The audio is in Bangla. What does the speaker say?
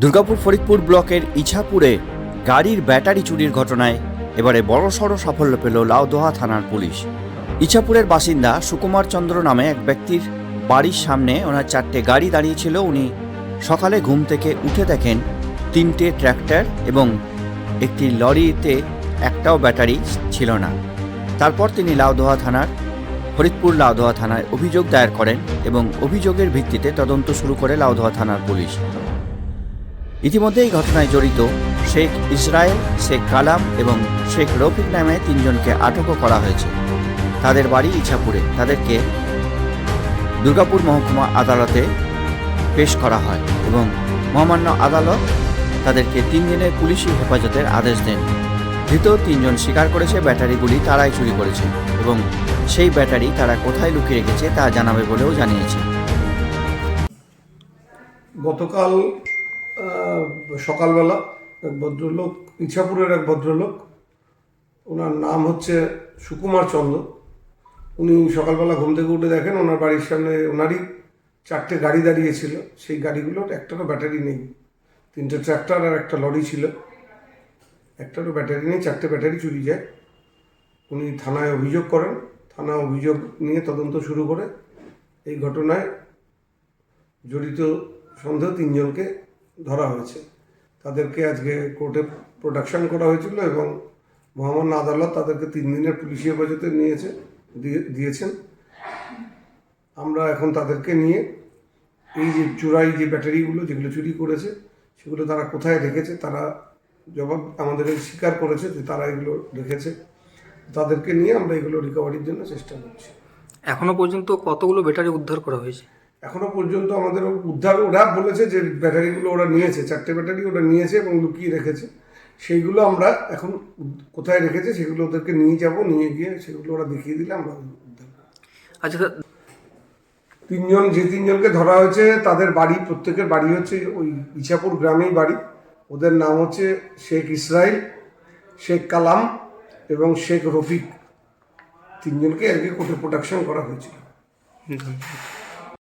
দুর্গাপুর ফরিদপুর ব্লকের ইছাপুরে গাড়ির ব্যাটারি চুরির ঘটনায় এবারে বড়সড় সাফল্য পেল লাউদোহা থানার পুলিশ। ইছাপুরের বাসিন্দা সুকুমার চন্দ্র নামে এক ব্যক্তির বাড়ির সামনে ওনার চারটে গাড়ি দাঁড়িয়েছিল। উনি সকালে ঘুম থেকে উঠে দেখেন তিনটে ট্র্যাক্টর এবং একটি লরিতে একটাও ব্যাটারি ছিল না। তারপর তিনি লাউদোহা থানার, ফরিদপুর লাউদোহা থানায় অভিযোগ দায়ের করেন এবং অভিযোগের ভিত্তিতে তদন্ত শুরু করে লাউদোহা থানার পুলিশ। ইতিমধ্যে এই ঘটনায় জড়িত শেখ ইসরায়েল, শেখ কালাম এবং শেখ রফিক নামে তিনজনকে আটকও করা হয়েছে। তাদের বাড়ি ইছাপুরে। তাদেরকে দুর্গাপুর মহকুমা আদালতে পেশ করা হয় এবং মহামান্য আদালত তাদেরকে তিন দিনের পুলিশি হেফাজতের আদেশ দেন। ধৃত তিনজন স্বীকার করেছে ব্যাটারিগুলি তারাই চুরি করেছে এবং সেই ব্যাটারি তারা কোথায় লুকিয়ে রেখেছে তা জানাবে বলেও জানিয়েছে। গতকাল সকালবেলা এক ভদ্রলোক, ইছাপুরের এক ভদ্রলোক, ওনার নাম হচ্ছে সুকুমার চন্দ্র। উনি সকালবেলা ঘুম থেকে উঠে দেখেন ওনার বাড়ির সামনে ওনারই চারটে গাড়ি দাঁড়িয়েছিল সেই গাড়িগুলোর একটারও ব্যাটারি নেই। তিনটে ট্র্যাক্টর আর একটা লরি ছিল। একটারও ব্যাটারি নেই, চারটে ব্যাটারি চুরি যায়। উনি থানায় অভিযোগ করেন। থানা অভিযোগ নিয়ে তদন্ত শুরু করে। এই ঘটনায় জড়িত সন্দেহ তিনজনকে ধরা হয়েছে। তাদেরকে আজকে কোর্টে প্রোডাকশন করা হয়েছিল এবং মহামান্য আদালত তাদেরকে তিন দিনের পুলিশি হেফাজতে নিয়েছে, দিয়ে- দিয়েছেন। আমরা এখন তাদেরকে নিয়ে এই যে চোরাই যে ব্যাটারিগুলো যেগুলো চুরি করেছে, সেগুলো তারা কোথায় রেখেছে, তারা জবাব আমাদের স্বীকার করেছে যে তারা এগুলো রেখেছে। তাদেরকে নিয়ে আমরা এগুলো রিকভারির জন্য চেষ্টা করছি। এখনও পর্যন্ত কতগুলো ব্যাটারি উদ্ধার করা হয়েছে? এখনও পর্যন্ত আমাদের উদ্ধার ওরা বলেছে যে ব্যাটারিগুলো ওরা নিয়েছে চারটে ব্যাটারি ওরা নিয়েছে এবং লুকিয়ে রেখেছে। সেইগুলো আমরা এখন কোথায় রেখেছে সেগুলো ওদেরকে নিয়ে যাব নিয়ে গিয়ে সেগুলো ওরা দেখিয়ে দিলে আমরা উদ্ধার। আচ্ছা তিনজন যে তিনজনকে ধরা হয়েছে তাদের বাড়ি প্রত্যেকের বাড়ি হচ্ছে ওই ইছাপুর গ্রামেই বাড়ি। ওদের নাম হচ্ছে শেখ ইসরাইল শেখ কালাম এবং শেখ রফিক। তিনজনকে আজকে কোর্টে প্রোটেকশন করা হয়েছিল।